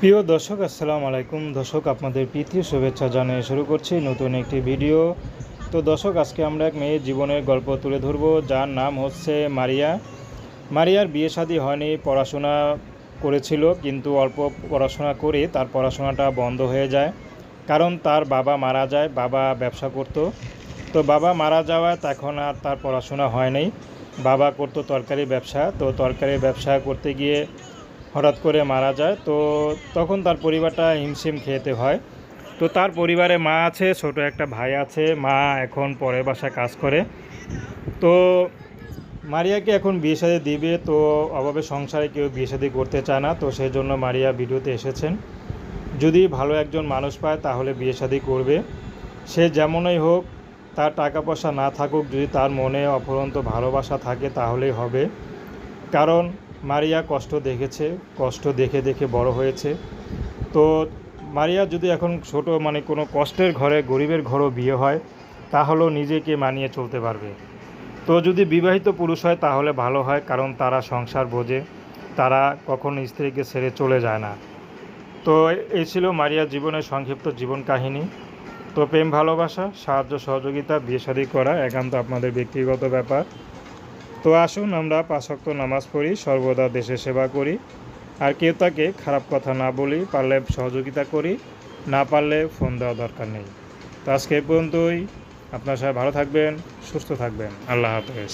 প্রিয় দর্শক, আসসালামু আলাইকুম। দর্শক, আপনাদের প্রীতি শুভেচ্ছা জানিয়ে শুরু করছি নতুন একটি ভিডিও। তো দর্শক, আজকে আমরা এক মেয়ের জীবনের গল্প তুলে ধরব। যার নাম হচ্ছে মারিয়া। মারিয়ার বিয়ে শাদী হয়নি, পড়াশোনা করেছিল, কিন্তু অল্প পড়াশোনা করে তার পড়াশোনাটা বন্ধ হয়ে যায়। কারণ তার বাবা মারা যায়, বাবা ব্যবসা করতো। তো বাবা মারা যাওয়ায় তখন আর তার পড়াশোনা হয়নি। বাবা করতো তরকারি ব্যবসা। তো তরকারি ব্যবসা করতে গিয়ে হঠাৎ করে মারা যায়, তো তখন তার পরিবারটা হিমশিম খেতে হয়। তো তার পরিবারে মা আছে, ছোট একটা ভাই আছে, মা এখন পরের বাসায় কাজ করে। তো মারিয়াকে এখন বিয়ে শাদী দিবে, তো অভাবে সংসারে কেউ বিয়ে শাদী করতে চায় না, তো সেই জন্য মারিয়া ভিডিওতে এসেছেন। যদি ভালো একজন মানুষ পায়, তাহলে বিয়ে শাদী করবে। সে যেমনই হোক, তার টাকা পয়সা না থাকুক, যদি তার মনে অফুরন্ত ভালোবাসা থাকে, তাহলেই হবে। কারণ মারিয়া কষ্ট দেখেছে, কষ্ট দেখে দেখে বড় হয়েছে। তো মারিয়া যদি এখন ছোট মানে কোনো কষ্টের ঘরে, গরিবের ঘরও বিয়ে হয়, তাহলেও নিজেকে মানিয়ে চলতে পারবে। তো যদি বিবাহিত পুরুষ হয়, তাহলে ভালো হয়, কারণ তারা সংসার বোঝে, তারা কখনো স্ত্রীকে ছেড়ে চলে যায় না। তো এই ছিল মারিয়া জীবনের সংক্ষিপ্ত জীবন কাহিনী। তো প্রেম ভালোবাসা, সাহায্য সহযোগিতা, বিয়ে শাদী করা, একান্ত আপনাদের ব্যক্তিগত ব্যাপার। তো আসুন আমরা পাঁচক্ত নামাজ পড়ি, সর্বদা দেশে সেবা করি। আর কেউ তাকে খারাপ কথা না বলি, পারলে সহযোগিতা করি, না পারলে ফোন দেওয়া দরকার নেই। তো আজকে পর্যন্তই। আপনার সাথে ভালো থাকবেন, সুস্থ থাকবেন। আল্লাহ হাফেজ।